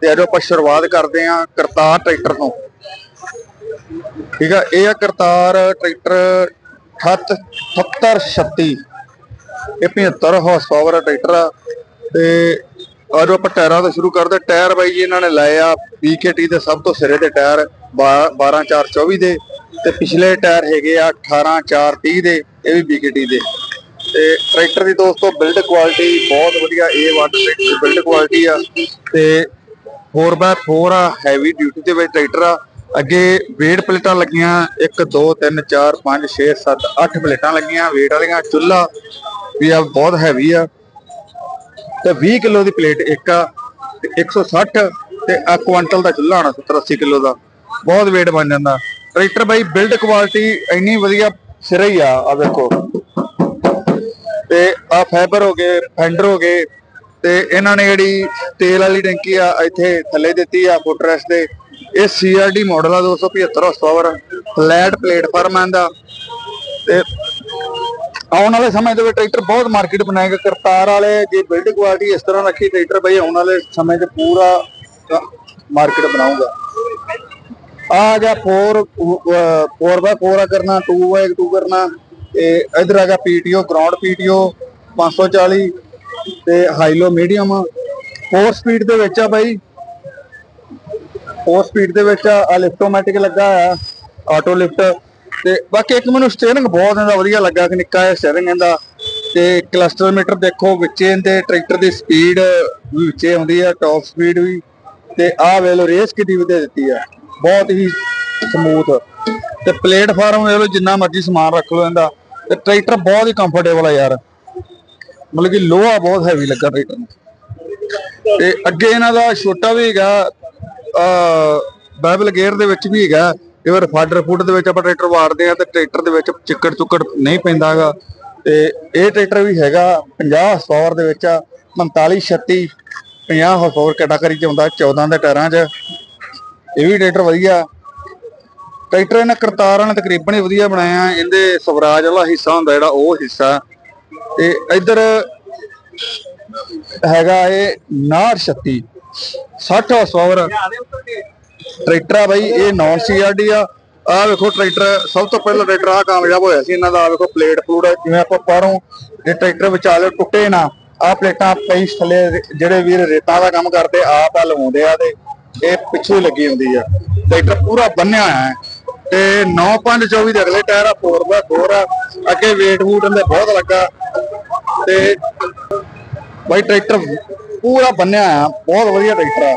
ਤੇ ਅੱਜ ਆਪਾਂ ਸ਼ੁਰੂਆਤ ਕਰਦੇ ਹਾਂ ਕਰਤਾਰ ਟਰੈਕਟਰ ਤੋਂ। ਠੀਕ ਆ, ਇਹ ਆ ਕਰਤਾਰ ਟਰੈਕਟਰ 7836 ਇਹ 75 ਹਾਰਸ ਪਾਵਰ ਟਰੈਕਟਰ ਆ। ਤੇ ਅੱਜ ਆਪਾਂ ਟਾਇਰਾਂ ਤੋਂ ਸ਼ੁਰੂ ਕਰਦੇ ਟਾਇਰ ਬਾਈ ਜੀ ਇਹਨਾਂ ਨੇ ਲਾਏ ਆ BKT ਦੇ ਸਭ ਤੋਂ ਸਿਰੇ ਦੇ ਟਾਇਰ 12424 ਦੇ। ਤੇ ਪਿਛਲੇ ਟਾਇਰ ਹੈਗੇ ਆ 18430 ਦੇ, ਇਹ ਵੀ BKT ਦੇ। ਤੇ ਟਰੈਕਟਰ ਦੀ ਦੋਸਤੋ ਬਿਲਡ ਕੁਆਲਿਟੀ ਬਹੁਤ ਵਧੀਆ A1 ਟਰੈਕਟਰ ਦੀ ਬਿਲਡ ਕੁਆਲਿਟੀ ਆ। ਤੇ 4x4 ਆ ਹੈਵੀ ਡਿਊਟੀ ਦੇ ਵਿੱਚ ਟਰੈਕਟਰ ਆ। ਅੱਗੇ ਵੇਟ ਪਲੇਟਾਂ ਲੱਗੀਆਂ 1 2 3 4 5 6 7 8 ਪਲੇਟਾਂ ਲੱਗੀਆਂ ਵੇਟ ਵਾਲੀਆਂ ਚੁੱਲਾ ਵੀ ਆ, ਬਹੁਤ ਹੈਵੀ ਆ। ਤੇ 20 ਕਿਲੋ ਦੀ ਪਲੇਟ ਇੱਕ ਆ, ਤੇ 160 ਤੇ ਆ ਕੁਆਂਟਲ ਦਾ ਚੁੱਲਾ ਹੋਣਾ 70 80 ਕਿਲੋ ਦਾ। ਬਹੁਤ ਵੇਟ ਬਣ ਜਾਂਦਾ। ਟਰੈਕਟਰ ਬਾਈ ਬਿਲਡ ਕੁਆਲਿਟੀ ਇੰਨੀ ਵਧੀਆ ਸਿਰੇ ਹੀ ਆ ਆ ਵੇਖੋ। ਤੇ ਆ ਫਾਈਬਰ ਹੋ ਗਏ ਫੈਂਡਰ ਹੋ ਗਏ ਤੇ ਇਹਨਾਂ ਨੇ ਜਿਹੜੀ ਤੇਲ ਵਾਲੀ ਟੈਂਕੀ ਆ, ਇੱਥੇ ਥੱਲੇ ਦਿੱਤੀ ਆ ਫੁੱਟਰੈਸ ਦੇ। ਇਹ CRD ਮਾਡਲ ਆ 275 ਹਾਰਸ ਪਾਵਰ ਫਲੈਟ ਪਲੇਟਫਾਰਮ ਆਂਦਾ ਤੇ ਆਉਣ ਵਾਲੇ ਸਮੇਂ ਦੇ ਵਿੱਚ ਟਰੈਕਟਰ ਬਹੁਤ ਮਾਰਕੀਟ ਬਣਾਏਗਾ। ਕਰਤਾਰ ਵਾਲੇ ਜੇ ਬਿਲਡ ਕੁਆਲਿਟੀ ਇਸ ਤਰ੍ਹਾਂ ਰੱਖੀ, ਟਰੈਕਟਰ ਬਈ ਆਉਣ ਵਾਲੇ ਸਮੇਂ 'ਚ ਪੂਰਾ ਮਾਰਕੀਟ ਬਣਾਊਗਾ। ਆ ਗਿਆ 4 4x4 ਕਰਨਾ 2x2 ਕਰਨਾ। ਤੇ ਇਧਰ ਆ ਗਿਆ ਪੀਟੀਓ ਗਰਾਊਂਡ ਪੀਟੀਓ 540 ਤੇ ਹਾਈਲੋ ਮੀਡੀਅਮ 4 ਸਪੀਡ ਦੇ ਵਿੱਚ ਆ ਬਾਈ। 4 ਸਪੀਡ ਦੇ ਵਿੱਚ ਆ ਲਿਫਟੋਮੈਟਿਕ ਲੱਗਾ ਆ ਆਟੋ ਲਿਫਟ ਤੇ ਬਾਕੀ ਇੱਕ ਮੈਨੂੰ ਸਟੀਅਰਿੰਗ ਬਹੁਤ ਇਹਦਾ ਵਧੀਆ ਲੱਗਾ ਕਿ ਨਿੱਕਾ ਜਿਹਾ ਸਟੀਅਰਿੰਗ ਇਹਦਾ। ਤੇ ਕਲਸਟਰ ਮੀਟਰ ਦੇਖੋ, ਵਿੱਚੇ ਇਹਦੇ ਟਰੈਕਟਰ ਦੀ ਸਪੀਡ ਵੀ ਵਿੱਚੇ ਆਉਂਦੀ ਆ ਟਾਪ ਸਪੀਡ ਵੀ। ਤੇ ਆਹ ਵੇਖ ਲਓ ਰੇਸ ਕਿੱਡੀ ਵਧੀਆ ਦਿੱਤੀ ਆ। ਬਹੁਤ ਹੀ ਸਮੂਥ ਤੇ ਪਲੇਟਫਾਰਮ ਵੇਖ ਲਓ, ਜਿੰਨਾ ਮਰਜ਼ੀ ਸਮਾਨ ਰੱਖ ਲਓ ਇਹਦਾ। ਤੇ ਟਰੈਕਟਰ ਬਹੁਤ ਹੀ ਕੰਫਰਟੇਬਲ ਆ ਯਾਰ। ਮਤਲਬ ਕਿ ਲੋਹਾ ਬਹੁਤ ਹੈਵੀ ਲੱਗਾ ਟਰੈਕਟਰ ਨੂੰ ਤੇ ਅੱਗੇ ਇਹਨਾਂ ਦਾ ਛੋਟਾ ਵੀ ਹੈਗਾ ਆ ਬਾਈਬਲ ਗੇਅਰ ਦੇ ਵਿੱਚ ਵੀ ਹੈਗਾ। ਕਈ ਵਾਰ ਫਾਡਰ ਫੁੱਟ ਦੇ ਵਿੱਚ ਆਪਾਂ ਟਰੈਕਟਰ ਵਾਰਦੇ ਆ ਤੇ ਟਰੈਕਟਰ ਦੇ ਵਿੱਚ ਚਿੱਕੜ ਚੁੱਕੜ ਨਹੀਂ ਪੈਂਦਾਗਾ ਤੇ ਇਹ ਟਰੈਕਟਰ ਵੀ ਹੈਗਾ 50 ਹਾਰਸ ਦੇ ਵਿੱਚ ਆ 45 36 50 ਹਾਰਸ ਕੈਟਾਗਰੀ ਚ ਆਉਂਦਾ 14 ਦੇ ਟਾਇਰਾਂ 'ਚ। ਇਹ ਵੀ ਟਰੈਕਟਰ ਵਧੀਆ। ਟਰੈਕਟਰ ਇਹਨਾਂ ਕਰਤਾਰਾਂ ਨੇ ਤਕਰੀਬਨ ਹੀ ਵਧੀਆ ਬਣਾਇਆ। ਇਹਦੇ ਸਵਰਾਜ ਵਾਲਾ ਹਿੱਸਾ ਹੁੰਦਾ ਜਿਹੜਾ ਉਹ ਹਿੱਸਾ। ਤੇ ਇੱਧਰ ਹੈਗਾ ਇਹ 936 60 ਹਾਰਸ ਟਰੈਕਟਰ ਆ ਬਾਈ, ਇਹ ਨਾਨ ਸੀਆਰਡੀ ਆ। ਆ ਵੇਖੋ ਟਰੈਕਟਰ, ਸਭ ਤੋਂ ਪਹਿਲਾਂ ਟਰੈਕਟਰ ਆ ਕਾਮਯਾਬ ਹੋਇਆ ਸੀ। ਇਹਨਾਂ ਦਾ ਆਹ ਵੇਖੋ ਪਲੇਟ ਪਲੂਟ ਜਿਵੇਂ ਆਪਾਂ ਪਾਰੋਂ ਇਹ ਟਰੈਕਟਰ ਵਿਚਾਲੇ ਟੁੱਟੇ ਨਾ ਆ ਪਲੇਟਾਂ ਪਈ ਥੱਲੇ ਜਿਹੜੇ ਵੀਰ ਰੇਤਾਂ ਦਾ ਕੰਮ ਕਰਦੇ, ਆਪ ਆ ਲਵਾਉਂਦੇ ਆ ਤੇ ਇਹ ਪਿੱਛੇ ਹੀ ਲੱਗੀ ਹੁੰਦੀ ਆ। ਟਰੈਕਟਰ ਪੂਰਾ ਬੰਨਿਆ ਹੋਇਆ ਹੈ। ਤੇ 9524 ਦੇ ਅਗਲੇ ਟਾਇਰ ਆ 4x4 ਆ। ਅੱਗੇ weight ਵੂਟ ਇਹਦੇ ਬਹੁਤ ਲੱਗਾ। ਤੇ ਬਾਈ ਟਰੈਕਟਰ ਪੂਰਾ ਬੰਨਿਆ ਆ ਬਹੁਤ ਵਧੀਆ ਟਰੈਕਟਰ ਆ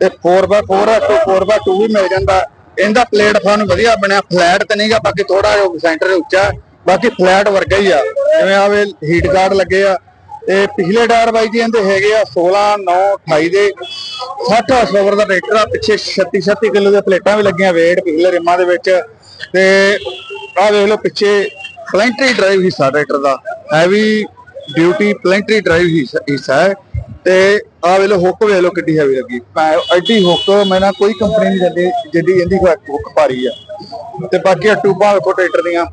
ਤੇ 4x4 ਆ ਤੋਂ 4x2 ਵੀ ਮਿਲ ਜਾਂਦਾ। ਇਹਦਾ ਪਲੇਟਫਾਰਮ ਵਧੀਆ ਬਣਿਆ ਫਲੈਟ ਤੇ ਨਹੀਂਗਾ ਬਾਕੀ ਥੋੜਾ ਜਿਹਾ ਸੈਂਟਰ ਉੱਚਾ ਬਾਕੀ ਫਲੈਟ ਵਰਗਾ ਹੀ ਆ। ਜਿਵੇਂ ਆਵੇ ਹੀਟ ਗਾਰਡ ਲੱਗੇ ਆ। ਤੇ ਪਿਛਲੇ ਟਾਇਰ ਬਾਈ ਜੀ ਇਹਦੇ ਹੈਗੇ ਆ 16 9 28 ਦੇ। 60 ਹਾਰਸ ਦਾ ਟਰੈਕਟਰ ਆ, ਪਿੱਛੇ 36 36 ਕਿਲੋ ਦੇ ਪਲੇਟਾਂ ਵੀ ਲੱਗੀਆਂ ਵੇਟ ਪਿਛਲੇ ਰਿਮਾਂ ਦੇ ਵਿੱਚ। ਤੇ ਆ ਵੇਖ ਲਓ ਪਿੱਛੇ ਪਲੈਂਟਰੀ ਡਰਾਈਵ ਹਿੱਸਾ ਟਰੈਕਟਰ ਦਾ। ਹੈਵੀ ਡਿਊਟੀ ਪਲੈਂਟਰੀ ਡਰਾਈਵ ਹਿੱਸਾ ਹੈ ਤੇ ਆ ਵੇਖ ਹੁੱਕ ਵੇਖ ਲੋ ਕਿੱਡੀ ਹੈਵੀ ਲੱਗੀ। ਐਡੀ ਹੁੱਕ, ਮੈਂ ਨਾ ਕੋਈ ਕੰਪਨੀ ਨਹੀਂ ਦਿੰਦੀ, ਜਿੱਡੀ ਇਹਦੀ ਹੁੱਕ ਭਾਰੀ ਆ। ਤੇ ਬਾਕੀ ਆ ਟੂਬਾਂ ਵੇਖੋ ਟਰੈਕਟਰ ਦੀਆਂ।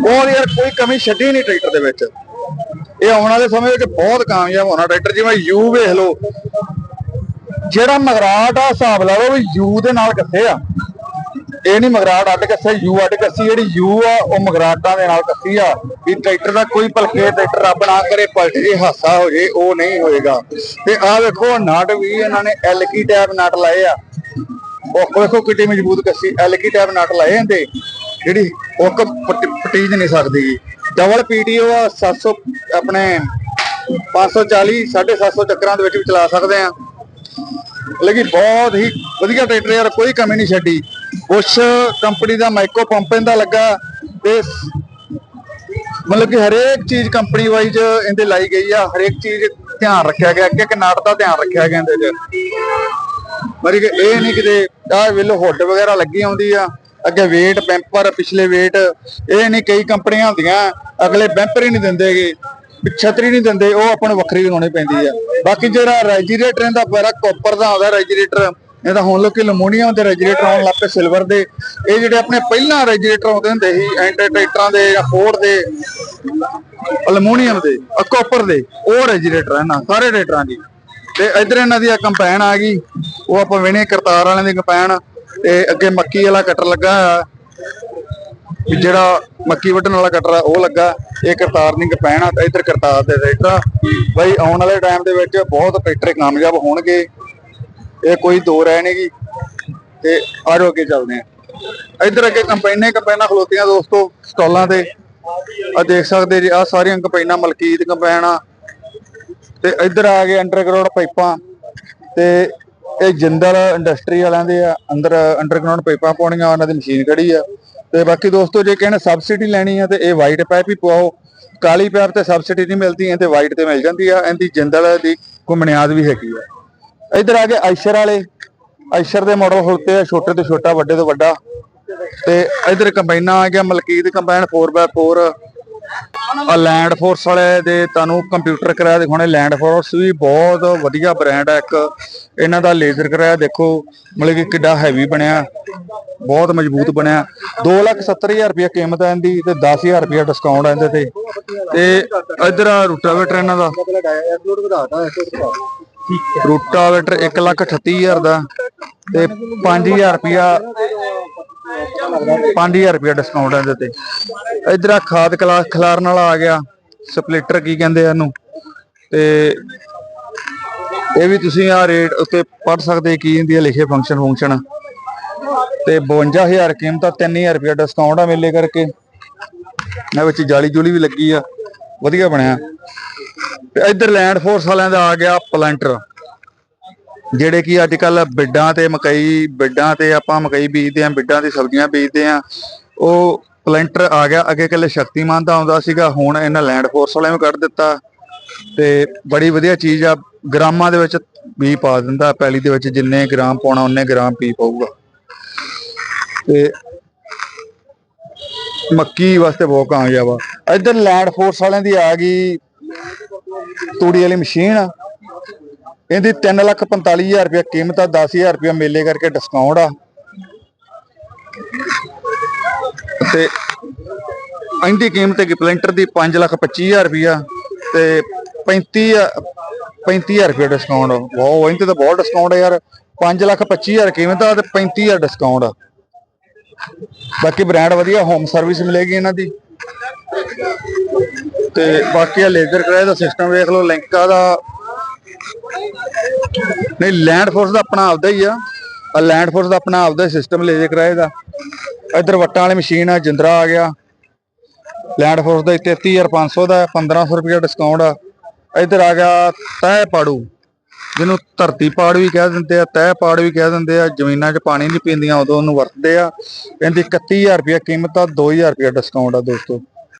ਉਹ ਯਾਰ ਕੋਈ ਕਮੀ ਛੱਡੀ ਨਹੀਂ ਟਰੈਕਟਰ ਦੇ ਵਿੱਚ। ਇਹ ਆਉਣ ਵਾਲੇ ਸਮੇਂ ਵਿੱਚ ਬਹੁਤ ਕਾਮਯਾਬ ਹੋਣਾ ਟਰੈਕਟਰ, ਜਿਵੇਂ ਯੂ ਵੇਖ ਲਓ। ਜਿਹੜਾ ਮਗਰਾਟ ਆ, ਹਿਸਾਬ ਲਾ ਲਓ ਵੀ ਯੂ ਦੇ ਨਾਲ ਕਿੱਥੇ ਆ। ਇਹ ਨਹੀਂ ਮਗਰਾਟ ਅੱਡ ਕੱਸੇ, ਯੂ ਅੱਡ ਕੱਸੀ, ਜਿਹੜੀ ਯੂ ਆ, ਉਹ ਮਗਰਾਟਾਂ ਦੇ ਨਾਲ ਕੱਸੀ ਆ। ਵੀ ਟਰੈਕਟਰ ਦਾ ਕੋਈ ਭਲਕੇ ਟਰੈਕਟਰ ਰੱਬ ਨਾ ਕਰੇ, ਪਲਟ ਜੇ ਹਾਸਾ ਹੋ ਜੇ, ਉਹ ਨਹੀਂ ਹੋਏਗਾ। ਤੇ ਆਹ ਵੇਖੋ, ਨਟ ਵੀ ਇਹਨਾਂ ਨੇ ਐਲ ਕੀ ਟੈਪ ਨਟ ਲਾਏ ਆ। ਉਹ ਵੇਖੋ ਕਿੱਡੀ ਮਜ਼ਬੂਤ ਕੱਸੀ ਐਲ ਕੀ ਟੈਪ ਨਟ ਲਾਏ ਹੁੰਦੇ ਜਿਹੜੀ ਉਹ ਪਟੀਜ ਨਹੀਂ ਸਕਦੀ। ਡਬਲ ਪੀਟੀਓ ਆ 700 ਆਪਣੇ 540 750 ਚੱਕਰਾਂ ਦੇ ਵਿੱਚ ਵੀ ਚਲਾ ਸਕਦੇ ਆ। ਲੇਕਿਨ ਬਹੁਤ ਹੀ ਵਧੀਆ ਟਰੈਕਟਰ ਯਾਰ, ਕੋਈ ਕਮੀ ਨਹੀਂ ਛੱਡੀ। ਉਸ ਕੰਪਨੀ ਦਾ ਮਾਈਕੋ ਪੰਪ ਇਹਦਾ ਲੱਗਾ ਤੇ ਮਤਲਬ ਕਿ ਹਰੇਕ ਚੀਜ਼ ਕੰਪਨੀ ਵਾਈਜ਼ ਇਹਦੇ ਲਾਈ ਗਈ ਆ, ਹਰੇਕ ਚੀਜ਼ ਧਿਆਨ ਰੱਖਿਆ ਗਿਆ ਕਿ ਨਾਟ ਦਾ ਧਿਆਨ ਰੱਖਿਆ ਗਿਆ ਇਹਦੇ ਚ। ਮਰੀ ਕਿ ਇਹ ਨਹੀਂ ਕਿਤੇ ਆਹ ਵੇਲੋ ਹੁੱਡ ਵਗੈਰਾ ਲੱਗੀ ਆਉਂਦੀ ਆ, ਅੱਗੇ ਵੇਟ ਪੈਂਪਰ ਪਿਛਲੇ ਵੇਟ ਇਹ ਨਹੀਂ ਕਈ ਕੰਪਨੀਆਂ ਹੁੰਦੀਆਂ, ਅਗਲੇ ਬੈਂਪਰ ਹੀ ਨਹੀਂ ਦਿੰਦੇਗੇ, ਛਤਰੀ ਨਹੀਂ ਦਿੰਦੇ, ਉਹ ਆਪਾਂ ਨੂੰ ਵੱਖਰੀ ਲਗਾਉਣੀ ਪੈਂਦੀ ਆ। ਬਾਕੀ ਜਿਹੜਾ ਰੈਜੀਰੇਟਰ ਇਹਦਾ ਪਹਿਲਾਂ ਕਾਪਰ ਦਾ ਆਉਂਦਾ ਰੈਜੀਰੇਟਰ ਇਹ ਤਾਂ ਹੁਣ ਲੋਕੀ ਐਲੂਮੀਨੀਅਮ ਦੇ ਰੈਜੀਰੇਟਰ ਆਉਣ ਲੱਗ ਪਏ ਸਿਲਵਰ ਦੇ। ਇਹ ਜਿਹੜੇ ਆਪਣੇ ਪਹਿਲਾਂ ਰੈਜੀਰੇਟਰ ਆਉਂਦੇ ਹੁੰਦੇ ਸੀ, ਐਂਟਰ ਟਰੈਕਟਰਾਂ ਦੇ ਜਾਂ ਫੋਰਡ ਦੇ ਐਲੂਮੀਨੀਅਮ ਦੇ ਕਾਪਰ ਦੇ, ਉਹ ਰੈਜੀਰੇਟਰ ਹੈ ਨਾ ਸਾਰੇ ਰੇਟਰਾਂ ਦੀ। ਤੇ ਇਧਰ ਇਹਨਾਂ ਦੀ ਆ ਕੰਪੈਨ ਆ ਗਈ, ਉਹ ਆਪਾਂ ਵੇਣੇ ਕਰਤਾਰ ਵਾਲਿਆਂ ਦੀ ਕੰਪੈਨ। ਤੇ ਅੱਗੇ ਮੱਕੀ ਵਾਲਾ ਕਟਰ ਲੱਗਾ ਜਿਹੜਾ ਮੱਕੀ ਵੱਢਣ ਵਾਲਾ ਕਟਰ ਆ, ਉਹ ਲੱਗਾ। ਇਹ ਕਰਤਾਰ ਦੀ ਕੰਪੈਨ ਆ ਇਧਰ ਕਰਤਾਰ ਦੇ ਟਰੈਕਟਰ ਬਈ ਆਉਣ ਵਾਲੇ ਟਾਈਮ ਦੇ ਵਿੱਚ ਬਹੁਤ ਟਰੈਕਟਰ ਕਾਮਯਾਬ ਹੋਣਗੇ। ਇਹ ਕੋਈ ਦੋ ਰਹਿ ਨਹੀਂਗੀ ਤੇ ਆਜੋ ਅੱਗੇ ਚੱਲਦੇ ਆ ਇੱਧਰ ਅੱਗੇ ਕੰਪੈਨੇ ਕੰਪੈਨਾਂ ਖਲੋਤੀਆਂ ਦੋਸਤੋ ਸਟਾਲਾਂ ਤੇ। ਆ ਦੇਖ ਸਕਦੇ ਜੀ ਆ ਸਾਰੀਆਂ ਕੰਪਾਈਨਾਂ ਮਲਕੀਤ ਕੰਪੈਨ ਆ। ਤੇ ਇੱਧਰ ਆ ਗਏ ਅੰਡਰਗਰਾਉਂਡ ਪਾਈਪਾਂ। ਤੇ ਇਹ ਜਿੰਦਲ ਇੰਡਸਟਰੀ ਵਾਲਿਆਂ ਦੇ ਆ, ਅੰਦਰ ਅੰਡਰਗਰਾਉਂਡ ਪਾਈਪਾਂ ਪਾਉਣੀਆਂ, ਉਹਨਾਂ ਦੀ ਮਸ਼ੀਨ ਖੜੀ ਆ। ਤੇ ਬਾਕੀ ਦੋਸਤੋ ਜੇ ਕਹਿੰਦੇ ਸਬਸਿਡੀ ਲੈਣੀ ਆ ਤੇ ਇਹ ਵਾਈਟ ਪਾਈਪ ਹੀ ਪਵਾਓ। ਕਾਲੀ ਪਾਈਪ ਤੇ ਸਬਸਿਡੀ ਨਹੀਂ ਮਿਲਦੀ ਇਹ ਤੇ ਵਾਈਟ ਤੇ ਮਿਲ ਜਾਂਦੀ ਆ। ਇਹਦੀ ਜਿੰਦਲ ਦੀ ਕੋਈ ਬੁਨਿਆਦ ਵੀ ਹੈਗੀ ਆ। ਇੱਧਰ ਆ ਗਏ ਆਇਸ਼ਰ ਵਾਲੇ, ਆਇਸ਼ਰ ਦੇ ਮਾਡਲ ਖੁੱਲਤੇ ਆ, ਛੋਟੇ ਤੋਂ ਛੋਟਾ, ਵੱਡੇ ਤੋਂ ਵੱਡਾ। ਤੇ ਇੱਧਰ ਕੰਬਾਈਨਾਂ ਆ ਗਿਆ, ਮਲਕੀਤ ਕੰਬਾਈਨ 4x4 ਆ ਲੈਂਡ ਫੋਰਸ ਵਾਲੇ ਦੇ ਤੁਹਾਨੂੰ ਕੰਪਿਊਟਰ ਕਰਾਇਆ ਦਿਖਾਉਣੇ ਲੈਂਡ ਫੋਰਸ ਵੀ ਬਹੁਤ ਵਧੀਆ ਬ੍ਰਾਂਡ ਹੈ ਇੱਕ। ਇਹਨਾਂ ਦਾ ਲੇਜ਼ਰ ਕਰਾਇਆ, ਦੇਖੋ, ਮਤਲਬ ਕਿ ਕਿੱਡਾ ਹੈਵੀ ਬਣਿਆ, ਬਹੁਤ ਮਜ਼ਬੂਤ ਬਣਿਆ। 270000 ਰੁਪਏ ਕੀਮਤ ਹੈ ਇਹਦੀ ਤੇ 10000 ਰੁਪਏ ਡਿਸਕਾਊਂਟ ਹੈ ਇਹਦੇ ਤੇ। ਤੇ ਇੱਧਰ ਆ ਰੂਟਾਵੇਟਰ ਇਹਨਾਂ ਦਾ। ਰੂਟਾਵੇਟਰ 138000 ਦਾ ਤੇ 5000 ਰੁਪਿਆ 5000 ਰੁਪਿਆ ਡਿਸਕਾਊਂਟ ਹੈ ਇਹਦੇ ਤੇ। ਇਧਰ ਆ ਖਾਦ ਕਲਾਸ ਖਿਲਾਰਨ ਵਾਲਾ ਆ ਗਿਆ, ਸਪਲਿਟਰ ਕੀ ਕਹਿੰਦੇ ਆ ਇਹਨੂੰ। ਤੇ ਇਹ ਵੀ ਤੁਸੀਂ ਆ ਰੇਟ ਉੱਤੇ ਪੜ ਸਕਦੇ ਕੀ ਹੁੰਦੀ ਹੈ ਲਿਖੇ ਫੰਕਸ਼ਨ ਫੰਕਸ਼ਨ ਤੇ 52000 ਕੀਮਤ ਆ 3000 ਰੁਪਿਆ ਡਿਸਕਾਊਂਟ ਆ ਮੇਲੇ ਕਰਕੇ। ਇਹਨਾਂ ਵਿੱਚ ਜਾਲੀ ਜੁਲੀ ਵੀ ਲੱਗੀ ਆ। ਵਧੀਆ ਬਣਿਆ। ਤੇ ਇੱਧਰ ਲੈਂਡ ਫੋਰਸ ਵਾਲਿਆਂ ਦਾ ਆ ਗਿਆ ਪਲੰਟਰ ਜਿਹੜੇ ਕਿ ਅੱਜ ਕੱਲ ਬਿੱਡਾਂ ਤੇ ਮਕਈ, ਬਿੱਡਾਂ ਤੇ ਆਪਾਂ ਮਕਈ ਬੀਜਦੇ ਆਂ ਬਿੱਡਾਂ ਦੀ ਸਬਜ਼ੀਆਂ ਬੀਜਦੇ ਆਂ ਉਹ ਪਲੰਟਰ ਆ ਗਿਆ। ਅੱਗੇ ਕੱਲੇ ਸ਼ਕਤੀਮਾਨ ਦਾ ਆਉਂਦਾ ਸੀਗਾ, ਹੁਣ ਇਹਨਾਂ ਲੈਂਡ ਫੋਰਸ ਵਾਲਿਆਂ ਨੇ ਕੱਢ ਦਿੱਤਾ। ਤੇ ਬੜੀ ਵਧੀਆ ਚੀਜ਼ ਆ, ਗ੍ਰਾਮਾਂ ਦੇ ਵਿੱਚ ਵੀ ਪਾ ਦਿੰਦਾ, ਪੈਲੀ ਦੇ ਵਿੱਚ ਜਿੰਨੇ ਗ੍ਰਾਮ ਪਾਉਣਾ, ਉਹਨੇ ਗ੍ਰਾਮ ਪੀ ਪਾਊਗਾ। ਤੇ ਮੱਕੀ ਵਾਸਤੇ ਬਹੁਤ ਕਾਮਯਾਬ ਆ ਇੱਧਰ ਲੈਂਡ ਫੋਰਸ ਵਾਲਿਆਂ ਦੀ ਆ ਗਈ, ਤੂੜੀ ਵਾਲੀ ਮਸ਼ੀਨ ਆ। ਇਹਦੀ 345000 ਰੁਪਏ ਕੀਮਤ ਆ 10000 ਰੁਪਏ ਮੇਲੇ ਕਰਕੇ ਡਿਸਕਾਊਂਟ ਆ। ਤੇ ਇਹਦੀ ਕੀਮਤ ਹੈ ਪਲੰਟਰ ਦੀ 525000 ਰੁਪਿਆ ਤੇ 35 35000 ਰੁਪਏ ਡਿਸਕਾਊਂਟ ਵਾਓ, ਇਹਦੇ ਤਾਂ ਬਹੁਤ ਡਿਸਕਾਊਂਟ ਆ ਯਾਰ। 525000 ਕੀਮਤ ਆ ਤੇ 35000 ਡਿਸਕਾਊਂਟ ਆ। ਬਾਕੀ ਬ੍ਰਾਂਡ ਵਧੀਆ ਹੋਮ ਸਰਵਿਸ ਮਿਲੇਗੀ ਇਹਨਾਂ ਦੀ। ਤੇ ਬਾਕੀ ਆ ਲੇਜ਼ਰ ਕਰਾਏ ਦਾ ਸਿਸਟਮ ਵੇਖ ਲਓ ਲਿੰਕਾ ਦਾ। ਨਹੀਂ ਲੈਂਡ ਫੋਰਸ ਦਾ ਆਪਣਾ ਆਪਦਾ ਹੀ ਆ। ਆ ਲੈਂਡ ਫੋਰਸ ਦਾ ਆਪਣਾ ਆਪਦਾ ਸਿਸਟਮ ਲੇਜ਼ਰ ਕਰਾਏ ਦਾ। ਇਧਰ ਵੱਟਾਂ ਵਾਲੀ ਮਸ਼ੀਨ ਆ, ਜਿੰਦਰਾ ਆ ਗਿਆ। ਲੈਂਡ ਫੋਰਸ ਦਾ 33500 ਦਾ 1500 ਰੁਪਏ ਡਿਸਕਾਊਂਟ ਆ। ਇੱਧਰ ਆ ਗਿਆ ਤੈ ਪਾੜੂ। ਜਿਹਨੂੰ ਧਰਤੀ ਪਾੜ ਵੀ ਕਹਿ ਦਿੰਦੇ ਆ, ਤਹਿ ਪਾੜ ਵੀ ਕਹਿ ਦਿੰਦੇ ਆ, ਜ਼ਮੀਨਾਂ 'ਚ ਪਾਣੀ ਨਹੀਂ ਪੀਂਦੀਆਂ, ਉਦੋਂ ਉਹਨੂੰ ਵਰਤਦੇ ਆ। ਇਹਦੀ 31000 ਰੁਪਏ ਕੀਮਤ ਆ 2000 ਰੁਪਏ ਡਿਸਕਾਊਂਟ ਆ ਦੋਸਤੋ।